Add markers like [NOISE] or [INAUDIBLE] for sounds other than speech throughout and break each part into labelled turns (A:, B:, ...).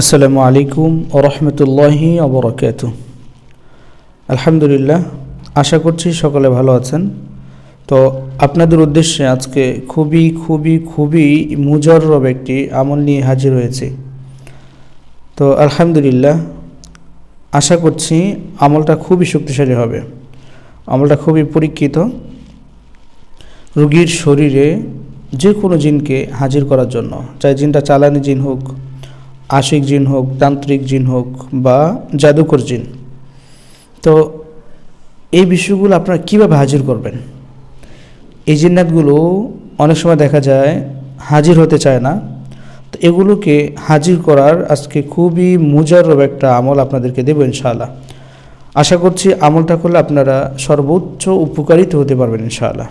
A: আসসালামু আলাইকুম ও রহমতুল্লাহি অবরকাত আলহামদুলিল্লাহ, আশা করছি সকলে ভালো আছেন। তো আপনাদের উদ্দেশ্যে আজকে খুবই খুবই খুবই মুজরব একটি আমল নিয়ে হাজির হয়েছে। তো আলহামদুলিল্লাহ, আশা করছি আমলটা খুবই শক্তিশালী হবে। আমলটা খুবই পরীক্ষিত। রুগীর শরীরে যে কোনো জিনকে হাজির করার জন্য, চাই জিনটা চালানি জিন হোক আশিক জিন হোক, তান্ত্রিক জিন হোক বা জাদুকর জিন। তো এই বিষয়গুলো আপনারা কীভাবে হাজির করবেন? এই জিন্নাতগুলো অনেক সময় দেখা যায় হাজির হতে চায় না। তো এগুলোকে হাজির করার আজকে খুবই মুজারব একটা আমল আপনাদেরকে দেবো ইনশাআল্লাহ। আশা করছি আমলটা করলে আপনারা সর্বোচ্চ উপকারিত হতে পারবেন ইনশাআল্লাহ।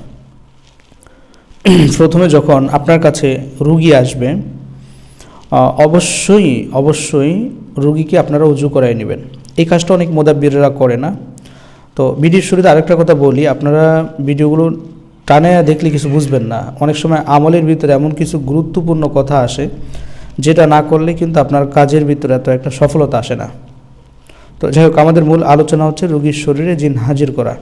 A: [CLEARS THROAT] প্রথমে যখন আপনার কাছে রুগী আসবে অবশ্যই অবশ্যই রুগীকে আপনারা উজু করাই নেবেন। এই কাজটা অনেক মোদাব্বিররা করে না। তো ভিডিওর শুরুতে আরেকটা কথা বলি, আপনারা ভিডিওগুলো টানে দেখলে কিছু বুঝবেন না। অনেক সময় আমলের ভিতরে এমন কিছু গুরুত্বপূর্ণ কথা আসে, যেটা না করলে কিন্তু আপনার কাজের ভিতরে এত একটা সফলতা আসে না। তো যাই হোক, আমাদের মূল আলোচনা হচ্ছে রুগীর শরীরে জিন হাজির করা।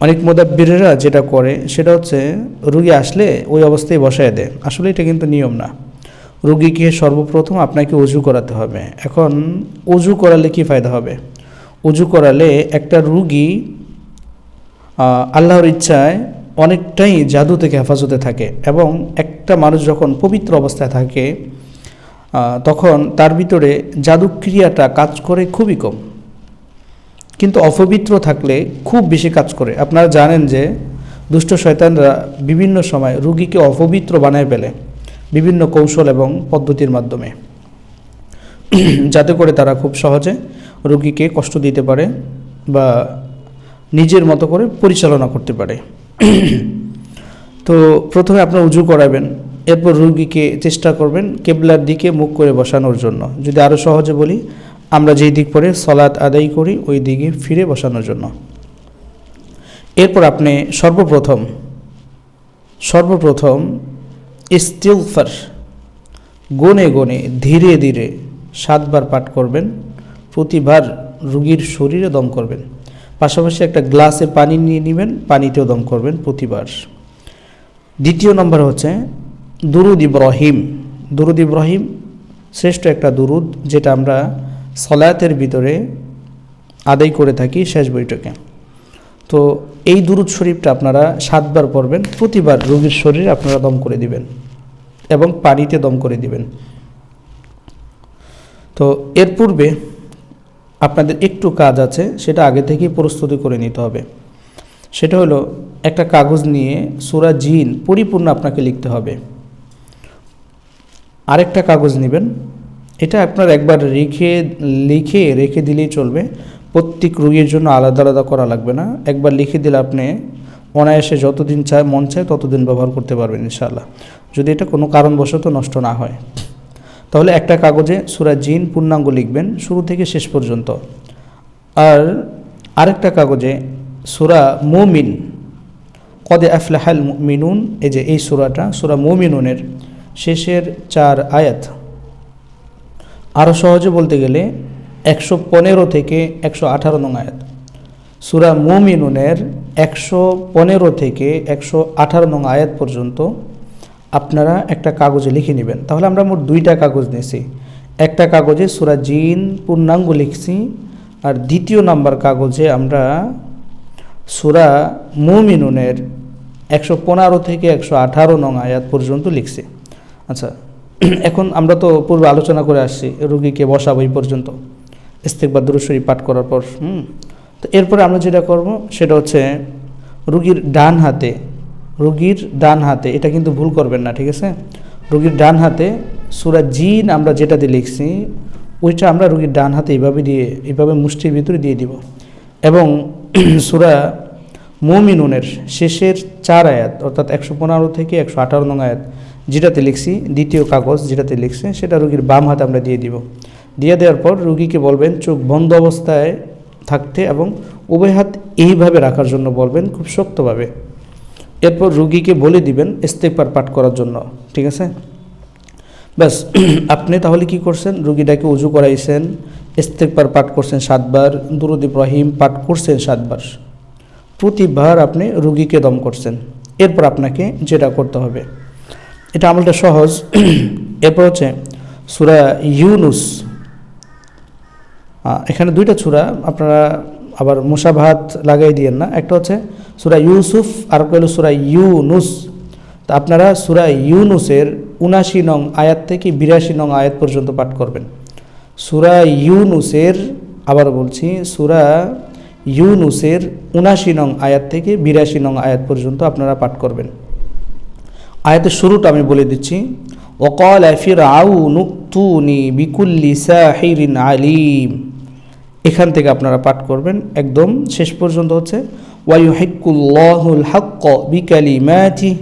A: অনেক মোদাব্বিরেরা যেটা করে, সেটা হচ্ছে রুগী আসলে ওই অবস্থায় বসায় দেয়। আসলে এটা কিন্তু নিয়ম না। রুগীকে সর্বপ্রথম আপনাকে অজু করাতে হবে। এখন, অজু করালে কি ফায়দা হবে? অজু করালে একটা রুগী আল্লাহর ইচ্ছায় অনেকটাই জাদু থেকে হেফাজতে থাকে এবং একটা মানুষ যখন পবিত্র অবস্থায় থাকে তখন তার ভিতরে জাদু ক্রিয়াটা কাজ করে খুবই কম। কিন্তু অপবিত্র থাকলে খুব বেশি কাজ করে। আপনারা জানেন যে দুষ্ট শয়তানরা বিভিন্ন সময় রুগীকে অপবিত্র বানায় ফেলে। বিভিন্ন কৌশল এবং পদ্ধতির মাধ্যমে। যাতে করে তারা খুব সহজে রুগীকে কষ্ট দিতে পারে বা নিজের মতো করে পরিচালনা করতে পারে। তো প্রথমে আপনার উজু করাবেন, এরপর রুগীকে চেষ্টা করবেন কেবলার দিকে মুখ করে বসানোর জন্য। যদি আরও সহজে বলি, আমরা যেই দিক পরে সলাৎ আদায় করি, ওই দিকে ফিরে বসানোর জন্য। এরপর আপনি সর্বপ্রথম সর্বপ্রথম ইস্তিলফার গনে গনে, ধীরে ধীরে সাতবার পাঠ করবেন, প্রতিবার রুগীর শরীরে দম করবেন। পাশাপাশি একটা গ্লাসে পানি নিয়ে নেবেন, পানিতেও দম করবেন প্রতিবার। দ্বিতীয় নম্বর হচ্ছে, দুরুদ ইব্রাহিম। দুরুদ ইব্রাহিম শ্রেষ্ঠ একটা দুরুদ, যেটা আমরা সলায়াতের ভিতরে আদায় করে থাকি শেষ বৈঠকে। তো এই দুরুদ শরীফটা আপনারা সাতবার পড়বেন, প্রতিবার রোগীর শরীরে আপনারা দম করে দিবেন এবং পানিতে দম করে দিবেন। তো এর পূর্বে আপনাদের একটু কাজ আছে, সেটা আগে থেকেই প্রস্তুতি করে নিতে হবে। সেটা হলো একটা কাগজ নিয়ে সুরা জিন পরিপূর্ণ আপনাকে লিখতে হবে। আরেকটা কাগজ নেবেন, এটা আপনার একবার রেখে, লিখে রেখে দিলেই চলবে। প্রত্যেক রোগীর জন্য আলাদা আলাদা করা লাগবে না। একবার লিখে দিলে আপনি অনায়াসে যতদিন চায়, মন চায়, ততদিন ব্যবহার করতে পারবেন ইনশাআল্লাহ। যদি এটা কোনো কারণবশত নষ্ট না হয়। তাহলে একটা কাগজে সুরা জিন পূর্ণাঙ্গ লিখবেন, শুরু থেকে শেষ পর্যন্ত। আর আরেকটা কাগজে সুরা মুমিন, কদে আফলাহাল মিনুন এই যে এই সুরাটা, সুরা মুমিনুনের শেষের চার আয়াত। আরও সহজে বলতে গেলে একশো পনেরো থেকে একশো আঠারো নং আয়াত। সুরা মুমিনুনের একশো পনেরো থেকে একশো আঠারো নং আয়াত পর্যন্ত আপনারা একটা কাগজে লিখে নেবেন। তাহলে আমরা মোট দুইটা কাগজ নিয়েছি। একটা কাগজে সুরা জিন পূর্ণাঙ্গ লিখছি আর দ্বিতীয় নাম্বার কাগজে আমরা সুরা মুমিনুনের একশো পনেরো থেকে একশো আঠারো নং আয়াত পর্যন্ত লিখছি। আচ্ছা [CLEARS THROAT] এখন আমরা তো পূর্বে আলোচনা করে আসছি, রুগীকে বসাবো এই পর্যন্ত। ইস্তেকবার দুরুশরী পাঠ করার পর, হুম, তো এরপরে আমরা যেটা করব, সেটা হচ্ছে রুগীর ডান হাতে, রুগীর ডান হাতে, এটা কিন্তু ভুল করবেন না, ঠিক আছে? রুগীর ডান হাতে, সুরা জিন আমরা যেটাতে লিখছি, ওইটা আমরা রুগীর ডান হাতে এইভাবে দিয়ে এইভাবে মুষ্টির ভিতরে দিয়ে দিব। এবং [CLEARS THROAT] সুরা মুমিনুনের শেষের চার আয়াত, অর্থাৎ একশো পনেরো থেকে একশো আঠারো নং আয়াত, যেটাতে লিখছি, দ্বিতীয় কাগজ যেটাতে লিখছে, সেটা রুগীর বাম হাতে আমরা দিয়ে দিব। দিয়ে দেওয়ার পর রুগীকে বলবেন, চোখ বন্ধ অবস্থায় থাকতে এবং উভয় হাত এইভাবে রাখার জন্য বলবেন, খুব শক্তভাবে। এরপর রুগীকে বলে দিবেন, ইস্তেকবার পাঠ করার জন্য। ঠিক আছে? ব্যাস, [CLEARS THROAT] আপনি তাহলে কি করছেন? রুগীটাকে উজু করাইছেন, ইস্তেকবার পাঠ করছেন সাতবার, দুরুদ ইব্রাহিম পাঠ করছেন সাতবার। প্রতিবার আপনি রুগীকে দম করছেন। এরপর আপনাকে যেটা করতে হবে, এটা আমলটা সহজ। [CLEARS THROAT] এরপর হচ্ছে সুরা ইউনুস। এখানে দুইটা সুরা, আপনারা আবার মুসাভাত লাগাই দিয়েন না। একটা হচ্ছে সুরা ইউসুফ আর একটা হলো সুরা ইউনুস। তা আপনারা সুরা ইউনুসের উনাশি নং আয়াত থেকে বিরাশি নং আয়াত পর্যন্ত পাঠ করবেন। সুরা ইউনুসের, আবার বলছি, সুরা ইউনুসের উনাশি নং আয়াত থেকে বিরাশি নং আয়াত পর্যন্ত আপনারা পাঠ করবেন। আয়াতের শুরুটা আমি বলে দিচ্ছি। ওকল ফির আউ নুতুনি বিকুল্লি সাহিরিন আলিম। এখান থেকে আপনারা পাঠ করবেন। একদম শেষ পর্যন্ত হচ্ছে ওয়াইহিকুল্লাহুল হক্ক বিকালি ম্যাথি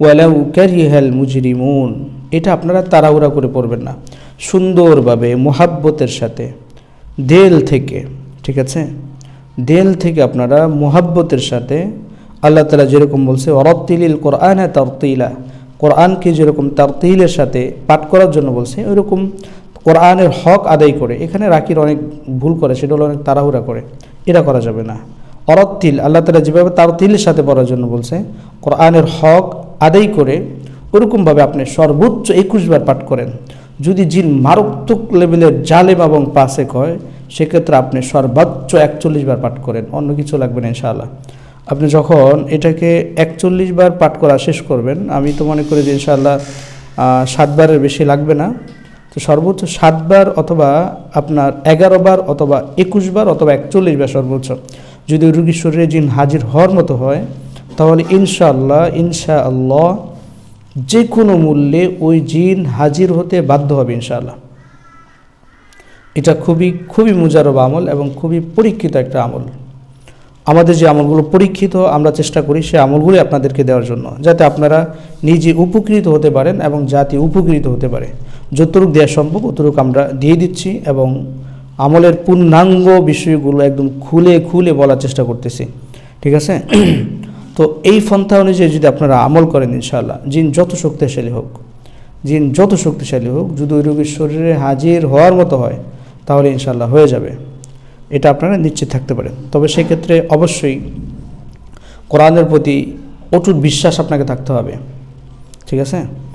A: ওয়ালাউ ক্যারিহাল মুজরিমুন। এটা আপনারা তাড়াহুড়া করে পড়বেন না। সুন্দরভাবে, মোহাব্বতের সাথে, দেল থেকে, ঠিক আছে? দেল থেকে আপনারা মোহাব্বতের সাথে, আল্লাহ তালা যেরকম বলছে অরত্তিলিল কোরআন হ্যাঁ তরতিলা। কোরআনকে যেরকম তারতিলের সাথে পাঠ করার জন্য বলছে, ওইরকম কোরআনের হক আদায় করে। এখানে রাকির অনেক ভুল করে, সেটা হলো অনেক তাড়াহুড়া করে। এটা করা যাবে না। অরত্তিল আল্লাহ তালা যেভাবে তার তিলের সাথে পড়ার জন্য বলছে, কোরআনের হক আদায় করে ওরকমভাবে আপনি সর্বোচ্চ একুশ বার পাঠ করেন। যদি জিন মারাত্মক লেভেলের জালেম এবং পাশে হয়, সেক্ষেত্রে আপনি সর্বোচ্চ একচল্লিশ বার পাঠ করেন। অন্য কিছু লাগবে না, ইনশাআল্লাহ। আপনি যখন এটাকে একচল্লিশ বার পাঠ করা শেষ করবেন, আমি তো মনে করি যে ইনশাআল্লাহ সাতবারের বেশি লাগবে না। তো সর্বোচ্চ সাতবার অথবা আপনার এগারো বার অথবা একুশ বার অথবা একচল্লিশ বার সর্বোচ্চ। যদি রুগীর শরীরে জিন হাজির হওয়ার মতো হয়, তাহলে ইনশাআল্লাহ ইনশাআল্লাহ যে কোনো মূল্যে ওই জিন হাজির হতে বাধ্য হবে ইনশাআল্লাহ। এটা খুবই খুবই মুজারব আমল এবং খুবই পরীক্ষিত একটা আমল। আমাদের যে আমলগুলো পরীক্ষিত, আমরা চেষ্টা করি সে আমলগুলি আপনাদেরকে দেওয়ার জন্য, যাতে আপনারা নিজে উপকৃত হতে পারেন এবং জাতি উপকৃত হতে পারে। যতটুকু দেওয়া সম্ভব অতটুক আমরা দিয়ে দিচ্ছি এবং আমলের পূর্ণাঙ্গ বিষয়গুলো একদম খুলে খুলে বলার চেষ্টা করতেছি। ঠিক আছে? [CLEARS THROAT] তো এই পন্থা অনুযায়ী যদি আপনারা আমল করেন ইনশাআল্লাহ, জিন যত শক্তিশালী হোক, জিন যত শক্তিশালী হোক, যদি ওই রোগীর শরীরে হাজির হওয়ার মতো হয়, তাহলে ইনশাল্লাহ হয়ে যাবে। এটা আপনারা নিশ্চিত থাকতে পারেন। তবে সেক্ষেত্রে অবশ্যই কোরআনের প্রতি অটুট বিশ্বাস আপনাকে থাকতে হবে। ঠিক আছে?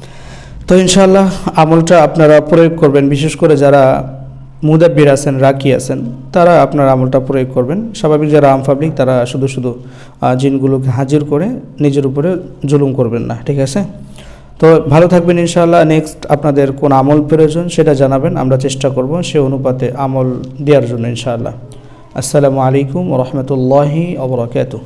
A: তো ইনশাল্লাহ আমলটা আপনারা প্রয়োগ করবেন, বিশেষ করে যারা মুদাব্বির আছেন, রাকি আছেন, তারা আপনার আমলটা প্রয়োগ করবেন। স্বাভাবিক যারা আম পাবলিক, তারা শুধু শুধু জিনগুলোকে হাজির করে নিজের উপরে জুলুম করবেন না, ঠিক আছে? তো ভালো থাকবেন ইনশাআল্লাহ। নেক্সট আপনাদের কোন আমল প্রয়োজন সেটা জানাবেন, আমরা চেষ্টা করব সে অনুপাতে আমল দেওয়ার জন্য ইনশাআল্লাহ। আসসালামু আলাইকুম রহমতুল্লাহি অবরাকাতুহ